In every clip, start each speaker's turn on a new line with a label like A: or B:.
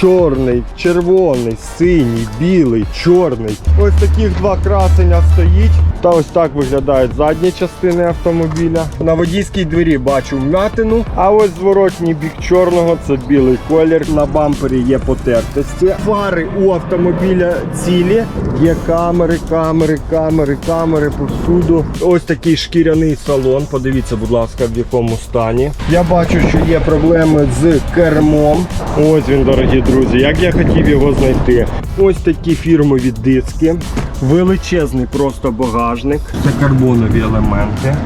A: чорний, червоний, синій, білий, чорний. Ось таких два красення стоїть. Та ось так виглядають задні частини автомобіля. На водійській двері бачу вмятину, а ось зворотній бік чорного це білий колір. На бампері є потертості. Фари у автомобіля цілі. Є камери, камери, камери, камери повсюду. Ось такий шкіряний салон. Подивіться, будь ласка, в якому стані. Я бачу, що є проблеми з кермом. Ось він, дорогі друзі. Як я хотів його знайти. Ось такі фірмові диски. Величезний просто багажник. Це карбонові елементи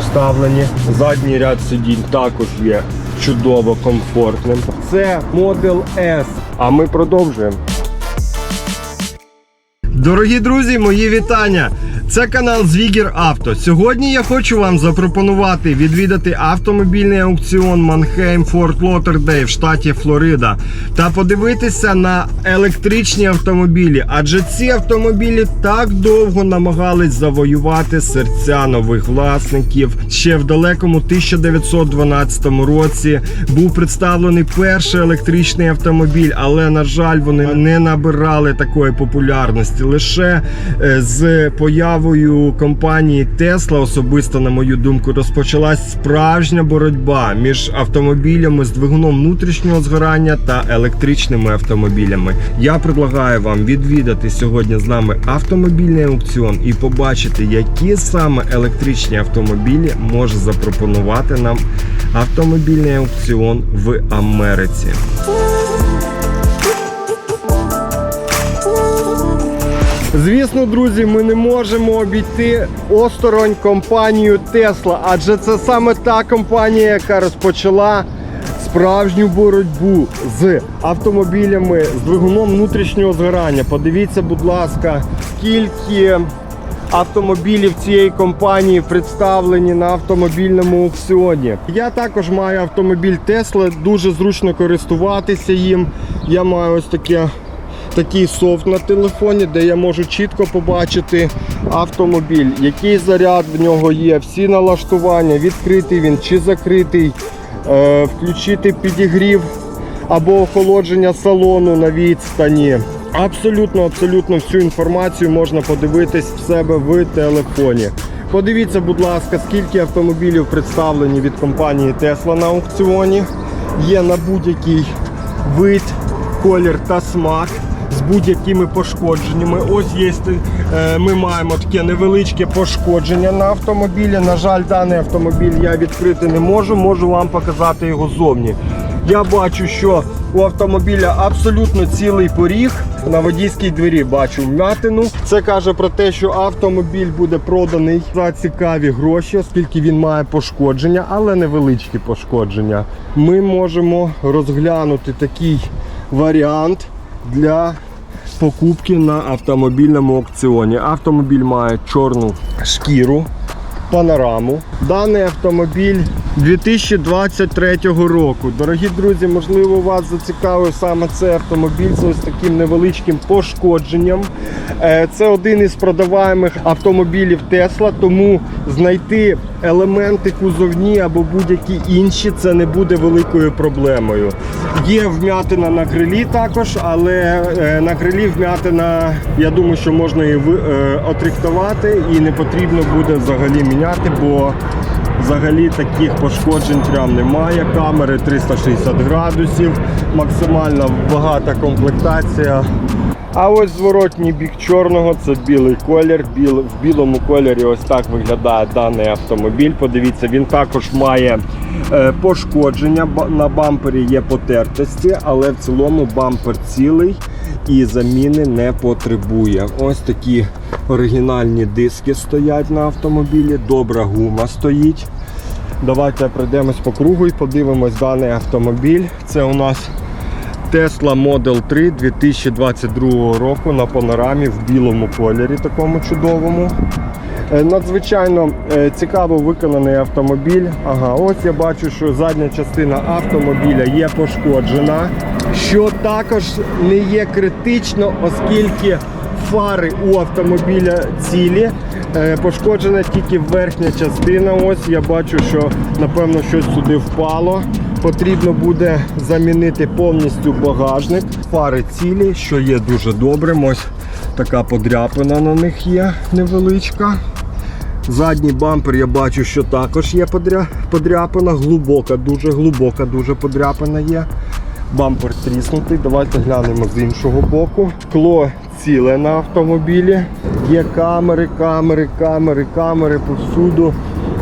A: вставлені. Задній ряд сидінь також є чудово комфортним. Це Model S. А ми продовжуємо. Дорогі друзі, мої вітання! Це канал Звігір Авто. Сьогодні я хочу вам запропонувати відвідати автомобільний аукціон Манхейм Форт Лотердей в штаті Флорида та подивитися на електричні автомобілі, адже ці автомобілі так довго намагались завоювати серця нових власників. Ще в далекому 1912 році був представлений перший електричний автомобіль, але на жаль, вони не набирали такої популярності. Лише е, з появою компанії Tesla, особисто на мою думку, розпочалась справжня боротьба між автомобілями з двигуном внутрішнього згорання та електричними автомобілями. Я предлагаю вам відвідати сьогодні з нами автомобільний аукціон і побачити, які саме електричні автомобілі може запропонувати нам автомобільний аукціон в Америці. Звісно, друзі, ми не можемо обійти осторонь компанію Tesla, адже це саме та компанія, яка розпочала справжню боротьбу з автомобілями з двигуном внутрішнього згорання. Подивіться, будь ласка, скільки автомобілів цієї компанії представлені на автомобільному аукціоні. Я також маю автомобіль Tesla, дуже зручно користуватися їм. Я маю ось таке такий софт на телефоні, де я можу чітко побачити автомобіль, який заряд в нього є, всі налаштування, відкритий він чи закритий, е, включити підігрів або охолодження салону на відстані. Абсолютно, абсолютно всю інформацію можна подивитись в себе в телефоні. Подивіться, будь ласка, скільки автомобілів представлені від компанії Tesla на аукціоні. Є на будь-який вид, колір та смак з будь-якими пошкодженнями. Ось є, е, ми маємо таке невеличке пошкодження на автомобілі. На жаль, даний автомобіль я відкрити не можу, можу вам показати його зовні. Я бачу, що у автомобіля абсолютно цілий поріг. На водійській двері бачу вмятину. Це каже про те, що автомобіль буде проданий за цікаві гроші, оскільки він має пошкодження, але невеличкі пошкодження. Ми можемо розглянути такий варіант для покупки на автомобільному аукціоні. Автомобіль має чорну шкіру, панораму. Даний автомобіль 2023 року. Дорогі друзі, можливо, вас зацікавив саме цей автомобіль з ось таким невеличким пошкодженням. Е, Це один із продаваємих автомобілів Tesla, тому знайти елементи кузовні або будь-які інші це не буде великою проблемою. Є вмятина на крилі також, але е, на крилі вмятина, я думаю, що можна її е, отрихтувати і не потрібно буде взагалі міняти, бо Взагалі таких пошкоджень прям немає. Камери 360 градусів, максимально багата комплектація. А ось зворотній бік чорного це білий колір. Біл, в білому кольорі ось так виглядає даний автомобіль. Подивіться, він також має е, пошкодження. На бампері є потертості, але в цілому бампер цілий і заміни не потребує. Ось такі оригінальні диски стоять на автомобілі, добра гума стоїть. Давайте пройдемось по кругу і подивимось даний автомобіль. Це у нас Tesla Model 3 2022 року на панорамі в білому кольорі, такому чудовому. Е, Надзвичайно е, цікаво виконаний автомобіль. Ага, ось я бачу, що задня частина автомобіля є пошкоджена, що також не є критично, оскільки фари у автомобіля цілі. Е, Пошкоджена тільки верхня частина. Ось я бачу, що напевно щось сюди впало. Потрібно буде замінити повністю багажник. Фари цілі, що є дуже добрим. Ось така подряпина на них є невеличка. Задній бампер я бачу, що також є подря... подряпина, глибока, дуже глибока, дуже подряпина є. Бампер тріснутий. Давайте глянемо з іншого боку. Скло ціле на автомобілі. Є камери, камери, камери, камери повсюду.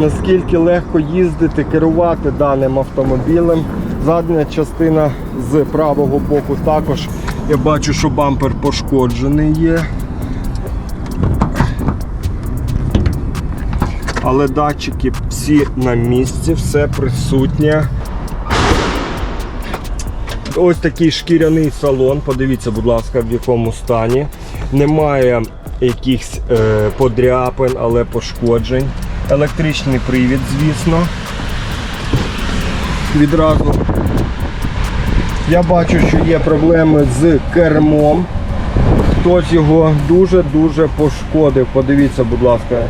A: Наскільки легко їздити, керувати даним автомобілем. Задня частина з правого боку також. Я бачу, що бампер пошкоджений є. Але датчики всі на місці, все присутнє. Ось такий шкіряний салон. Подивіться, будь ласка, в якому стані. Немає якихось е, подряпин, але пошкоджень. Електричний привід, звісно. Відразу я бачу, що є проблеми з кермом. Хтось його дуже-дуже пошкодив. Подивіться, будь ласка.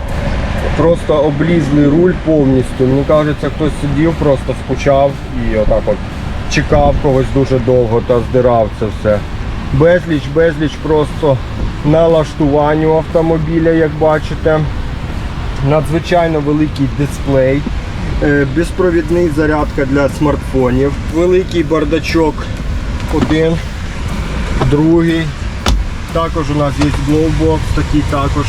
A: Просто облізлий руль повністю. Мені кажеться, хтось сидів, просто скучав і отак от чекав когось дуже довго та здирав це все. Безліч, безліч просто налаштувань у автомобіля, як бачите. Надзвичайно великий дисплей. Е, Безпровідний зарядка для смартфонів. Великий бардачок один, другий. Також у нас є Glowbox, такий також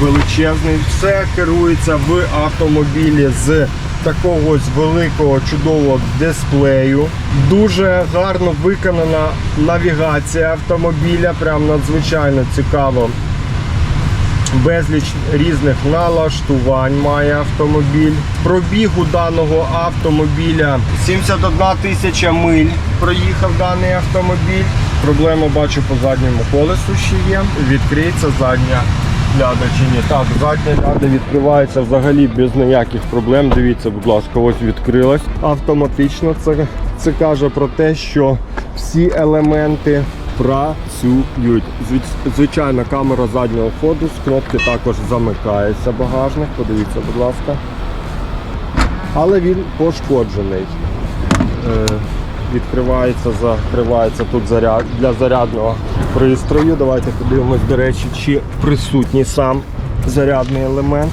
A: величезний. Все керується в автомобілі з такого великого чудового дисплею. Дуже гарно виконана навігація автомобіля, прям надзвичайно цікаво. Безліч різних налаштувань має автомобіль. Пробігу даного автомобіля 71 тисяча миль проїхав даний автомобіль. Проблему бачу по задньому колесу ще є. Відкриється задня ляда чи ні. Так, задня ляда відкривається взагалі без ніяких проблем. Дивіться, будь ласка, ось відкрилась. Автоматично це, це каже про те, що всі елементи працюють. Звич- Звичайна камера заднього ходу, з кнопки також замикається багажник. Подивіться, будь ласка. Але він пошкоджений. Е, відкривається, закривається тут заряд для зарядного пристрою. Давайте подивимось, до речі, чи присутній сам зарядний елемент.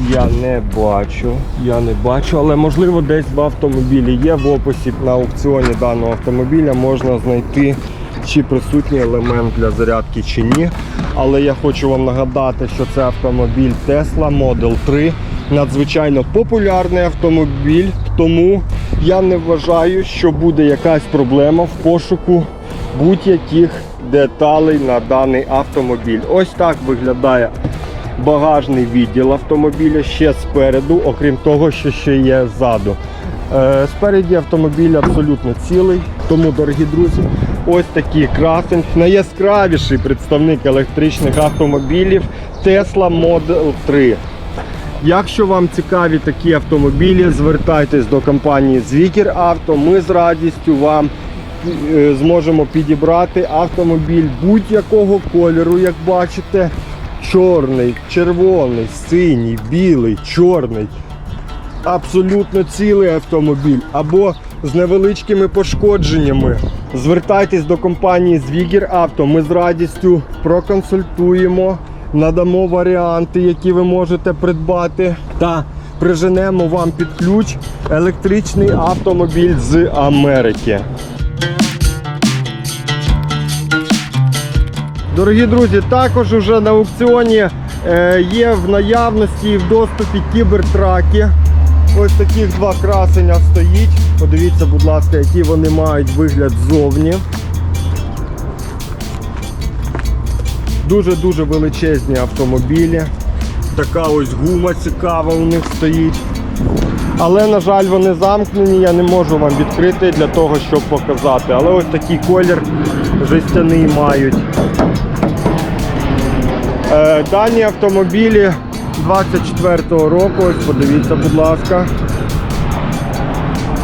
A: Я не бачу, я не бачу, але можливо десь в автомобілі є. В описі на аукціоні даного автомобіля можна знайти, чи присутній елемент для зарядки чи ні. Але я хочу вам нагадати, що це автомобіль Tesla Model 3. Надзвичайно популярний автомобіль, тому я не вважаю, що буде якась проблема в пошуку будь-яких деталей на даний автомобіль. Ось так виглядає багажний відділ автомобіля ще спереду, окрім того, що ще є ззаду. Е, Спереді автомобіль абсолютно цілий, тому, дорогі друзі, ось такий красень. Найяскравіший представник електричних автомобілів Tesla Model 3. Якщо вам цікаві такі автомобілі, звертайтесь до компанії Звікер Авто. Ми з радістю вам е, зможемо підібрати автомобіль будь-якого кольору, як бачите. Чорний, червоний, синій, білий, чорний. Абсолютно цілий автомобіль або з невеличкими пошкодженнями. Звертайтесь до компанії Звігір Авто. Ми з радістю проконсультуємо, надамо варіанти, які ви можете придбати, та приженемо вам під ключ електричний автомобіль з Америки. Дорогі друзі, також уже на аукціоні е, є в наявності і в доступі кібертраки. Ось таких два красення стоїть. Подивіться, будь ласка, які вони мають вигляд ззовні. Дуже-дуже величезні автомобілі. Така ось гума цікава у них стоїть. Але, на жаль, вони замкнені, я не можу вам відкрити для того, щоб показати. Але ось такий колір жестяний мають. Е, Дані автомобілі 24-го року, ось подивіться, будь ласка.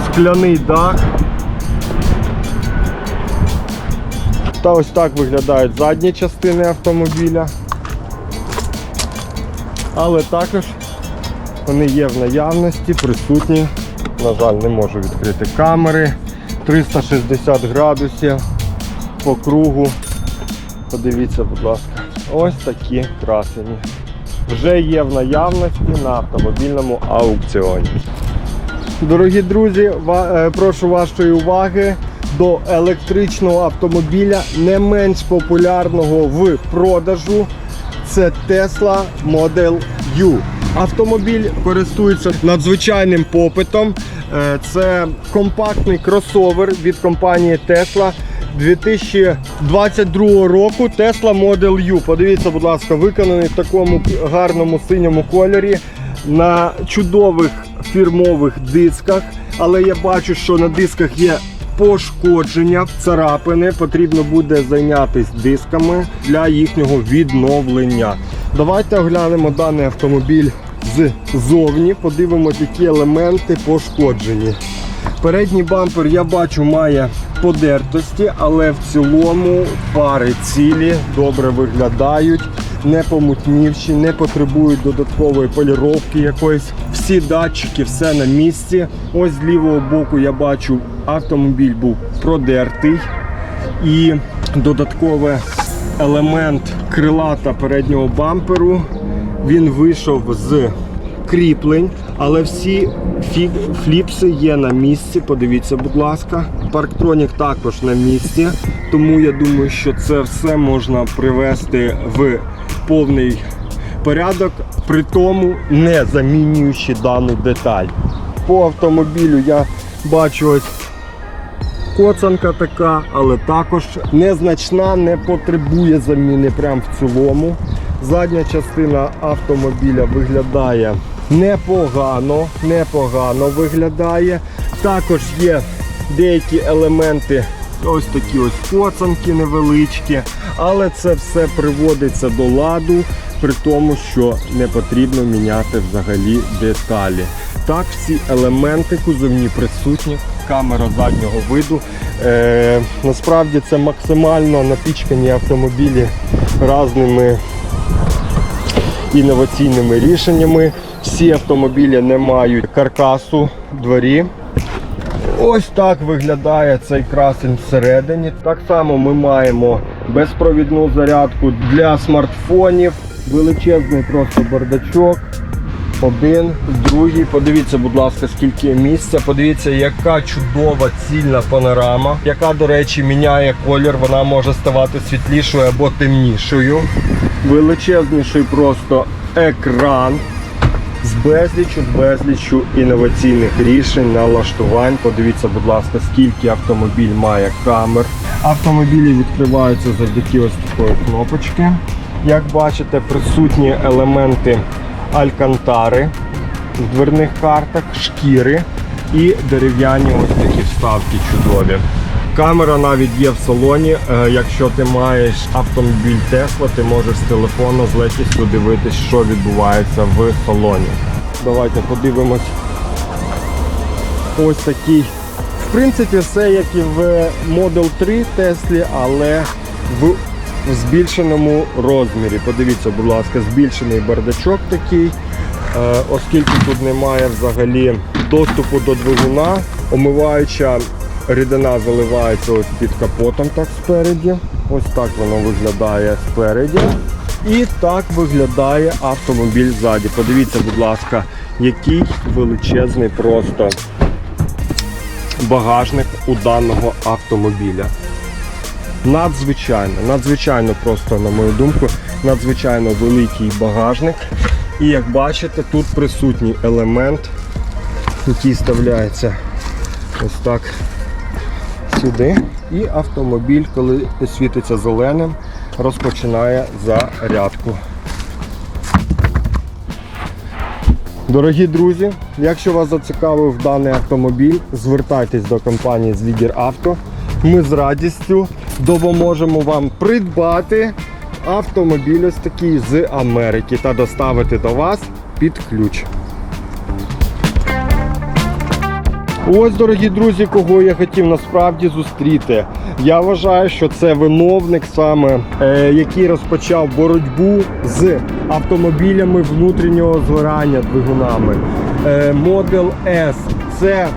A: Скляний дах. Та ось так виглядають задні частини автомобіля. Але також вони є в наявності, присутні на жаль, не можу відкрити камери. 360 градусів по кругу. Подивіться, будь ласка. Ось такі красені. Вже є в наявності на автомобільному аукціоні. Дорогі друзі, е, прошу вашої уваги до електричного автомобіля, не менш популярного в продажу. Це Tesla Model U. Автомобіль користується надзвичайним попитом. Е, Це компактний кросовер від компанії Tesla 2022 року Tesla Model U. Подивіться, будь ласка, виконаний в такому гарному синьому кольорі на чудових фірмових дисках. Але я бачу, що на дисках є пошкодження, царапини. Потрібно буде зайнятися дисками для їхнього відновлення. Давайте оглянемо даний автомобіль ззовні, подивимося, які елементи пошкоджені. Передній бампер я бачу має подертості, але в цілому пари цілі, добре виглядають, не помутнівші, не потребують додаткової поліровки якоїсь. Всі датчики, все на місці. Ось з лівого боку я бачу, автомобіль був продертий і додатковий елемент крилата переднього бамперу. Він вийшов з кріплень, але всі фліпси є на місці. Подивіться, будь ласка. Парктронік також на місці, тому я думаю, що це все можна привести в повний порядок, при тому не замінюючи дану деталь. По автомобілю я бачу ось коцанка така, але також незначна, не потребує заміни прямо в цілому. Задня частина автомобіля виглядає непогано, непогано виглядає. Також є деякі елементи, ось такі ось коцанки невеличкі, але це все приводиться до ладу, при тому, що не потрібно міняти взагалі деталі. Так, всі елементи кузовні присутні, камера заднього виду. Е, насправді це максимально напічкані автомобілі різними інноваційними рішеннями. Всі автомобілі не мають каркасу дворі. Ось так виглядає цей красень всередині. Так само ми маємо безпровідну зарядку для смартфонів, величезний просто бардачок. Один, другий. Подивіться, будь ласка, скільки місця. Подивіться, яка чудова цільна панорама, яка, до речі, міняє колір. Вона може ставати світлішою або темнішою. Величезніший просто екран з безлічу, з безлічу інноваційних рішень, налаштувань. Подивіться, будь ласка, скільки автомобіль має камер. Автомобілі відкриваються завдяки ось такої кнопочки. Як бачите, присутні елементи алькантари в дверних картах, шкіри і дерев'яні ось такі вставки чудові. Камера навіть є в салоні. Е, Якщо ти маєш автомобіль Tesla, ти можеш з телефону з легкістю дивитись, що відбувається в салоні. Давайте подивимось. Ось такий. В принципі, все як і в Model 3 Теслі, але в в збільшеному розмірі. Подивіться, будь ласка, збільшений бардачок такий. Е, Оскільки тут немає взагалі доступу до двигуна, омиваюча рідина заливається ось під капотом так спереді. Ось так воно виглядає спереді. І так виглядає автомобіль ззаді. Подивіться, будь ласка, який величезний просто багажник у даного автомобіля. Надзвичайно, надзвичайно просто, на мою думку, надзвичайно великий багажник. І як бачите, тут присутній елемент, який вставляється ось так сюди. І автомобіль, коли світиться зеленим, розпочинає зарядку. Дорогі друзі, якщо вас зацікавив даний автомобіль, звертайтесь до компанії з Лідер Авто. Ми з радістю допоможемо вам придбати автомобіль ось такий з Америки та доставити до вас під ключ. Ось, дорогі друзі, кого я хотів насправді зустріти. Я вважаю, що це виновник саме, е, який розпочав боротьбу з автомобілями внутрішнього згорання двигунами. Е, Model S це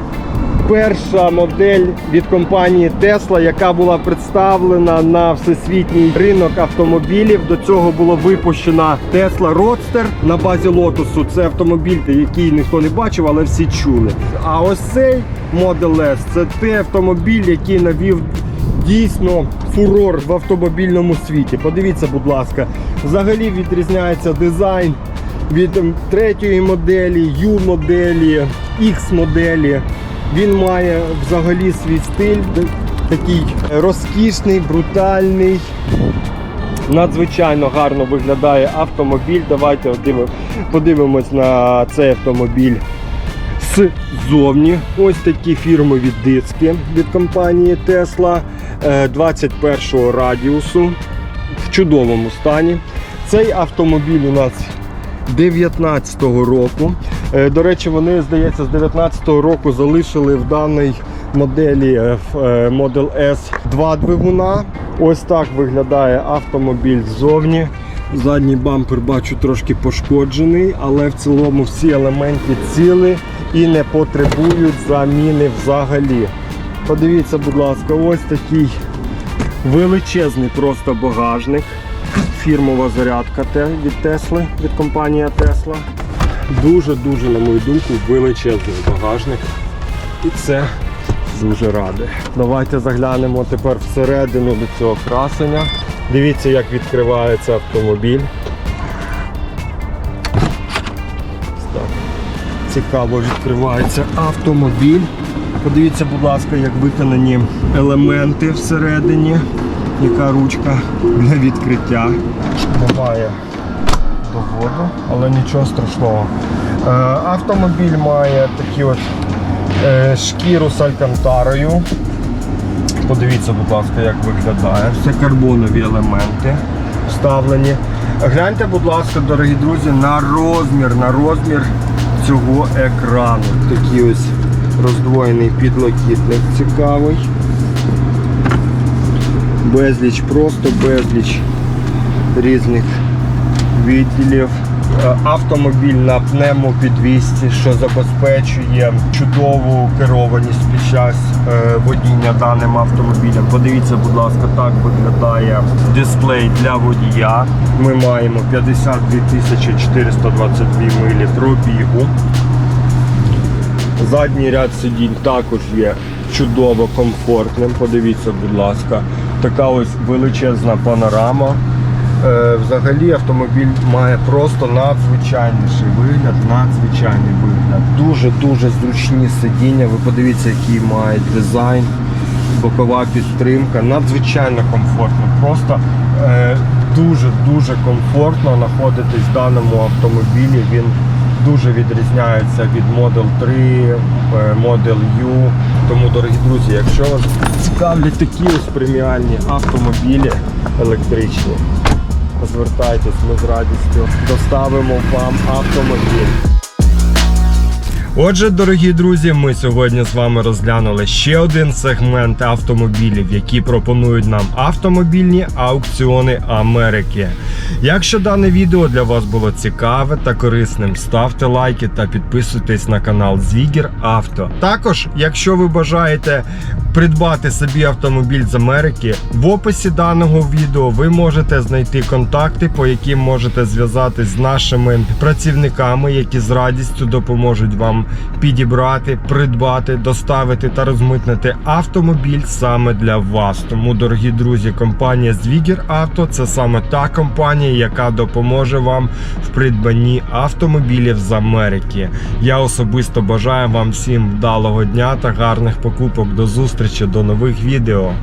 A: перша модель від компанії Tesla, яка була представлена на всесвітній ринок автомобілів. До цього було випущена Tesla Roadster на базі Lotus. Це автомобіль, який ніхто не бачив, але всі чули. А ось цей Model S – це той автомобіль, який навів дійсно фурор в автомобільному світі. Подивіться, будь ласка, взагалі відрізняється дизайн від третьої моделі, U-моделі, X-моделі. Він має взагалі свій стиль, такий розкішний, брутальний. Надзвичайно гарно виглядає автомобіль. Давайте подивимось на цей автомобіль ззовні. Ось такі фірмові диски від компанії Tesla е, 21 радіусу в чудовому стані. Цей автомобіль у нас 19-го року. Е, До речі, вони, здається, з 19-го року залишили в даній моделі е, е, Model S два двигуна. Ось так виглядає автомобіль ззовні. Задній бампер бачу трошки пошкоджений, але в цілому всі елементи ціли і не потребують заміни взагалі. Подивіться, будь ласка, ось такий величезний просто багажник. Фірмова зарядка від Тесли, від компанії Tesla. Дуже-дуже, на мою думку, величезний багажник. І це дуже радий. Давайте заглянемо тепер всередину до цього красення. Дивіться, як відкривається автомобіль. Так. Цікаво відкривається автомобіль. Подивіться, будь ласка, як виконані елементи всередині. Яка ручка для відкриття. Немає доводу, але нічого страшного. Е, автомобіль має такі от е, шкіру з алькантарою. Подивіться, будь ласка, як виглядає. Все карбонові елементи вставлені. Гляньте, будь ласка, дорогі друзі, на розмір, на розмір цього екрану. Такий ось роздвоєний підлокітник цікавий. Безліч, просто безліч різних відділів. Е, Автомобіль на пневмопідвісці, що забезпечує чудову керованість під час е, водіння даним автомобілем. Подивіться, будь ласка, так виглядає дисплей для водія. Ми маємо 52 422 милі пробігу. Задній ряд сидінь також є чудово комфортним. Подивіться, будь ласка, така ось величезна панорама. Е, взагалі автомобіль має просто надзвичайніший вигляд, надзвичайний вигляд. Дуже-дуже зручні сидіння. Ви подивіться, який має дизайн, бокова підтримка. Надзвичайно комфортно. Просто дуже-дуже комфортно знаходитись в даному автомобілі. Він дуже відрізняється від Model 3, е, Model U. Тому, дорогі друзі, якщо вас цікавлять такі ось преміальні автомобілі електричні, звертайтесь, ми з радістю доставимо вам автомобіль. Отже, дорогі друзі, ми сьогодні з вами розглянули ще один сегмент автомобілів, які пропонують нам автомобільні аукціони Америки. Якщо дане відео для вас було цікаве та корисним, ставте лайки та підписуйтесь на канал Звігір Авто. Також, якщо ви бажаєте придбати собі автомобіль з Америки, в описі даного відео ви можете знайти контакти, по яким можете зв'язатись з нашими працівниками, які з радістю допоможуть підібрати, придбати, доставити та розмитнити автомобіль саме для вас. Тому, дорогі друзі, компанія Звігір Авто це саме та компанія, яка допоможе вам в придбанні автомобілів з Америки. Я особисто бажаю вам всім вдалого дня та гарних покупок. До зустрічі, до нових відео.